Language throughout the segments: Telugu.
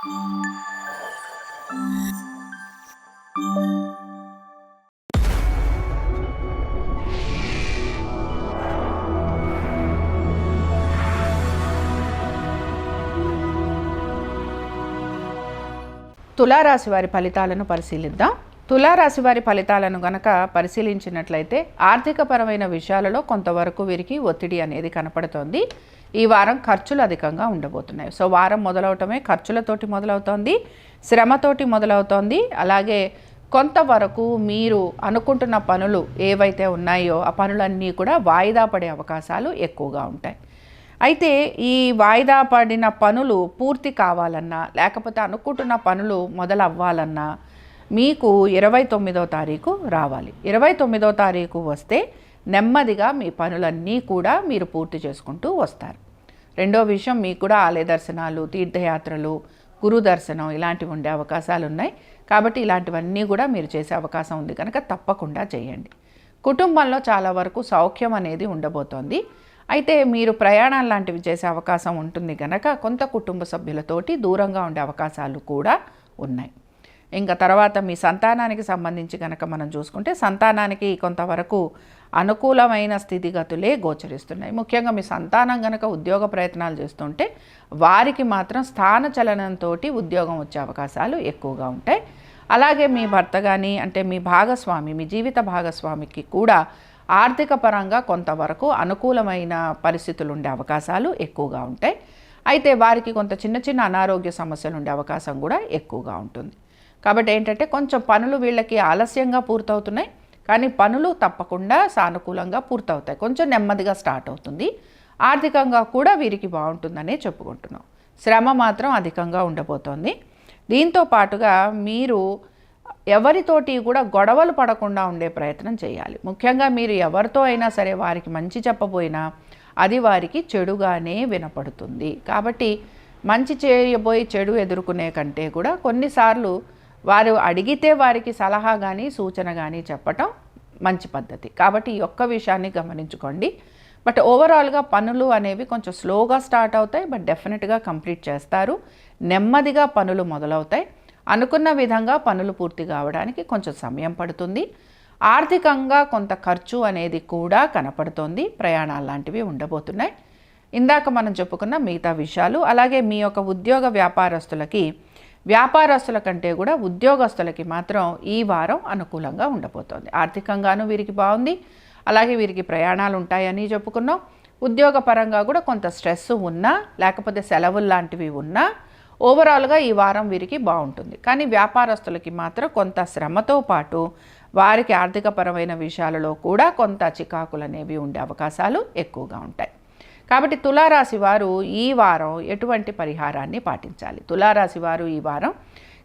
తులారాశి వారి ఫలితాలను పరిశీలిద్దాం తులారాశి వారి ఫలితాలను గనక పరిశీలించినట్లయితే ఆర్థికపరమైన విషయాలలో కొంతవరకు వీరికి ఒత్తిడి అనేది కనపడుతోంది. ఈ వారం ఖర్చులు అధికంగా ఉండబోతున్నాయి. సో వారం మొదలవటమే ఖర్చులతోటి మొదలవుతోంది శ్రమతోటి మొదలవుతోంది. అలాగే కొంతవరకు మీరు అనుకుంటున్న పనులు ఏవైతే ఉన్నాయో ఆ పనులన్నీ కూడా వాయిదా పడే అవకాశాలు ఎక్కువగా ఉంటాయి. అయితే ఈ వాయిదా పడిన పనులు పూర్తి కావాలన్నా లేకపోతే అనుకుంటున్న పనులు మొదలవ్వాలన్నా మీకు ఇరవై తొమ్మిదో తారీఖు రావాలి. ఇరవై తొమ్మిదో తారీఖు వస్తే నెమ్మదిగా మీ పనులన్నీ కూడా మీరు పూర్తి చేసుకుంటూ వస్తారు. రెండో విషయం మీకు కూడా ఆలయ దర్శనాలు తీర్థయాత్రలు గురు దర్శనం ఇలాంటివి ఉండే అవకాశాలు ఉన్నాయి. కాబట్టి ఇలాంటివన్నీ కూడా మీరు చేసే అవకాశం ఉంది కనుక తప్పకుండా చేయండి. కుటుంబంలో చాలా వరకు సౌఖ్యం అనేది ఉండబోతోంది. అయితే మీరు ప్రయాణాలు లాంటివి చేసే అవకాశం ఉంటుంది కనుక కొంత కుటుంబ సభ్యులతోటి దూరంగా ఉండే అవకాశాలు కూడా ఉన్నాయి. ఇంకా తర్వాత మీ సంతానానికి సంబంధించి కనుక మనం చూసుకుంటే సంతానానికి కొంతవరకు అనుకూలమైన స్థితిగతులే గోచరిస్తున్నాయి. ముఖ్యంగా మీ సంతానం కనుక ఉద్యోగ ప్రయత్నాలు చేస్తుంటే వారికి మాత్రం స్థాన చలనంతో ఉద్యోగం వచ్చే అవకాశాలు ఎక్కువగా ఉంటాయి. అలాగే మీ భర్త కానీ అంటే మీ భాగస్వామి మీ జీవిత భాగస్వామికి కూడా ఆర్థిక పరంగా కొంతవరకు అనుకూలమైన పరిస్థితులు ఉండే అవకాశాలు ఎక్కువగా ఉంటాయి. అయితే వారికి కొంత చిన్న చిన్న అనారోగ్య సమస్యలు ఉండే అవకాశం కూడా ఎక్కువగా ఉంటుంది. కాబట్టి ఏంటంటే కొంచెం పనులు వీళ్ళకి ఆలస్యంగా పూర్తవుతున్నాయి. కానీ పనులు తప్పకుండా సానుకూలంగా పూర్తవుతాయి. కొంచెం నెమ్మదిగా స్టార్ట్ అవుతుంది. ఆర్థికంగా కూడా వీరికి బాగుంటుందనే చెప్పుకుంటున్నాం. శ్రమ మాత్రం అధికంగా ఉండబోతోంది. దీంతో పాటుగా మీరు ఎవరితోటి కూడా గొడవలు పడకుండా ఉండే ప్రయత్నం చేయాలి. ముఖ్యంగా మీరు ఎవరితో అయినా సరే వారికి మంచి చెప్పబోయినా అది వారికి చెడుగానే వినపడుతుంది. కాబట్టి మంచి చేయబోయి చెడు ఎదుర్కొనే కంటే కూడా కొన్నిసార్లు వారు అడిగితే వారికి సలహా కానీ సూచన కానీ చెప్పటం మంచి పద్ధతి. కాబట్టి ఈ ఒక్క విషయాన్ని గమనించుకోండి. బట్ ఓవరాల్గా పనులు అనేవి కొంచెం స్లోగా స్టార్ట్ అవుతాయి. బట్ డెఫినెట్గా కంప్లీట్ చేస్తారు. నెమ్మదిగా పనులు మొదలవుతాయి. అనుకున్న విధంగా పనులు పూర్తి కావడానికి కొంచెం సమయం పడుతుంది. ఆర్థికంగా కొంత ఖర్చు అనేది కూడా కనపడుతోంది. ప్రయాణాలు లాంటివి ఉండబోతున్నాయి. ఇందాక మనం చెప్పుకున్న మిగతా విషయాలు అలాగే మీ యొక్క ఉద్యోగ వ్యాపారస్తులకి వ్యాపారస్తుల కంటే కూడా ఉద్యోగస్తులకి మాత్రం ఈ వారం అనుకూలంగా ఉండబోతోంది. ఆర్థికంగాను వీరికి బాగుంది. అలాగే వీరికి ప్రయాణాలు ఉంటాయని చెప్పుకున్నాం. ఉద్యోగపరంగా కూడా కొంత స్ట్రెస్ ఉన్నా లేకపోతే సెలవులు లాంటివి ఉన్నా ఓవరాల్గా ఈ వారం వీరికి బాగుంటుంది. కానీ వ్యాపారస్తులకి మాత్రం కొంత శ్రమతో పాటు వారికి ఆర్థికపరమైన విషయాలలో కూడా కొంత చికాకులు అనేవి ఉండే అవకాశాలు ఎక్కువగా ఉంటాయి. కాబట్టి తులారాశి వారు ఈ వారం ఎటువంటి పరిహారాన్ని పాటించాలి? తులారాశి వారు ఈ వారం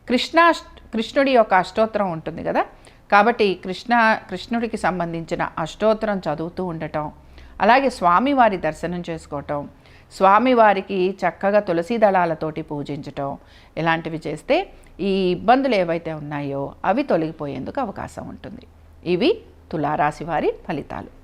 కృష్ణా కృష్ణుడి యొక్క అష్టోత్తరం ఉంటుంది కదా? కాబట్టి కృష్ణ కృష్ణుడికి సంబంధించిన అష్టోత్తరం చదువుతూ ఉండటం అలాగే స్వామివారి దర్శనం చేసుకోవటం స్వామివారికి చక్కగా తులసి దళాలతోటి పూజించటం ఇలాంటివి చేస్తే ఈ ఇబ్బందులు ఏవైతే ఉన్నాయో అవి తొలగిపోయేందుకు అవకాశం ఉంటుంది. ఇవి తులారాశి వారి ఫలితాలు.